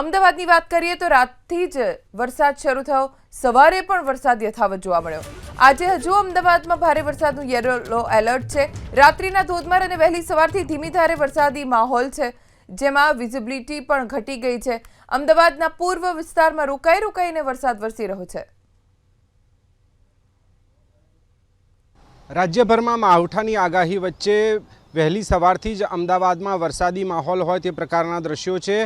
અમદાવાદની વાત કરીએ તો રાતથી જ વરસાદ શરૂ થયો. સવારે પણ વરસાદ યથાવત જોવા મળ્યો. આજે હજુ અમદાવાદમાં ભારે વરસાદનું યલો એલર્ટ છે. રાત્રિના ધોધમાર અને વહેલી સવારથી ધીમી ધારે વરસાદી માહોલ છે, જેમાં વિઝિબિલિટી પણ ઘટી ગઈ છે. અમદાવાદના પૂર્વ વિસ્તારમાં રોકાઈ રોકાઈને વરસાદ વરસી રહ્યો છે. રાજ્યભરમાં માવઠાની આગાહી વચ્ચે વહેલી સવારથી જ અમદાવાદમાં વરસાદી માહોલ હોય તે પ્રકારના દ્રશ્યો છે.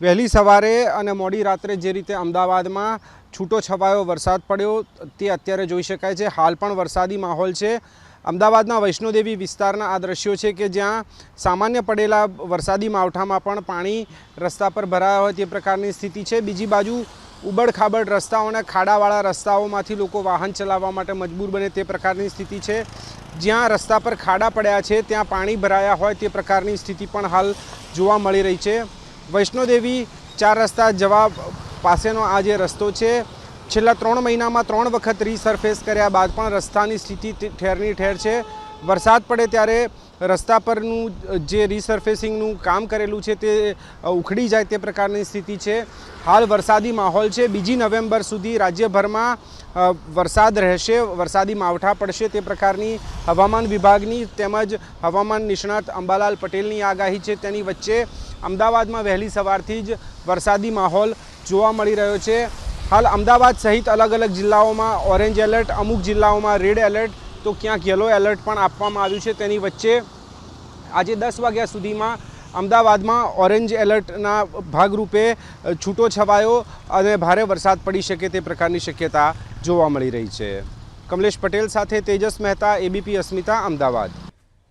વહેલી સવારે અને મોડી રાત્રે જે રીતે અમદાવાદમાં છૂટો છવાયો વરસાદ પડ્યો, તે અત્યારે જોઈ શકાય છે. હાલ પણ વરસાદી માહોલ છે. અમદાવાદના વૈષ્ણોદેવી વિસ્તારના આ દ્રશ્યો છે કે જ્યાં સામાન્ય પડેલા વરસાદી માવઠામાં પણ પાણી રસ્તા પર ભરાયા હોય તે પ્રકારની સ્થિતિ છે. બીજી બાજુ ઉબડ-ખાબડ રસ્તાઓ ખાડાવાળા રસ્તાઓમાંથી લોકો વાહન ચલાવવા માટે મજબૂર બને તે પ્રકારની સ્થિતિ છે. જ્યાં રસ્તા પર ખાડા પડ્યા છે, ત્યાં પાણી ભરાયા હોય તે પ્રકારની સ્થિતિ પણ હાલ જોવા મળી રહી છે. વૈષ્ણોદેવી ચાર રસ્તા જવા પાસેનો આ જે રસ્તો છે, છેલ્લા ત્રણ મહિનામાં ત્રણ વખત રીસરફેસ કર્યા બાદ પણ રસ્તાની સ્થિતિ ઠેરની ઠેર છે. વરસાદ પડે ત્યારે રસ્તા પરનું જે રિસર્ફેસિંગનું કામ કરેલું છે તે ઉખડી જાય તે પ્રકારની સ્થિતિ છે. હાલ વરસાદી માહોલ છે. બીજી નવેમ્બર સુધી રાજ્યભરમાં વરસાદ રહેશે. વરસાદી માવઠા પડશે તે પ્રકારની હવામાન વિભાગની તેમજ હવામાન નિષ્ણાત અંબાલાલ પટેલની આગાહી છે. તેની વચ્ચે અમદાવાદમાં વહેલી સવારથી જ વરસાદી માહોલ જોવા મળી રહ્યો છે. હાલ અમદાવાદ સહિત અલગ અલગ જિલ્લાઓમાં ઓરેન્જ એલર્ટ, અમુક જિલ્લાઓમાં રેડ એલર્ટ તો ક્યાંક યલો એલર્ટ પણ આપવામાં આવ્યું છે તેની વચ્ચે. આજે દસ વાગ્યા સુધીમાં અમદાવાદમાં ઓરેન્જ એલર્ટના ભાગરૂપે છૂટો છવાયો અને ભારે વરસાદ પડી શકે તે પ્રકારની શક્યતા જોવા મળી રહી છે. કમલેશ પટેલ સાથે તેજસ મહેતા એબીપી અસ્મિતા, અમદાવાદ.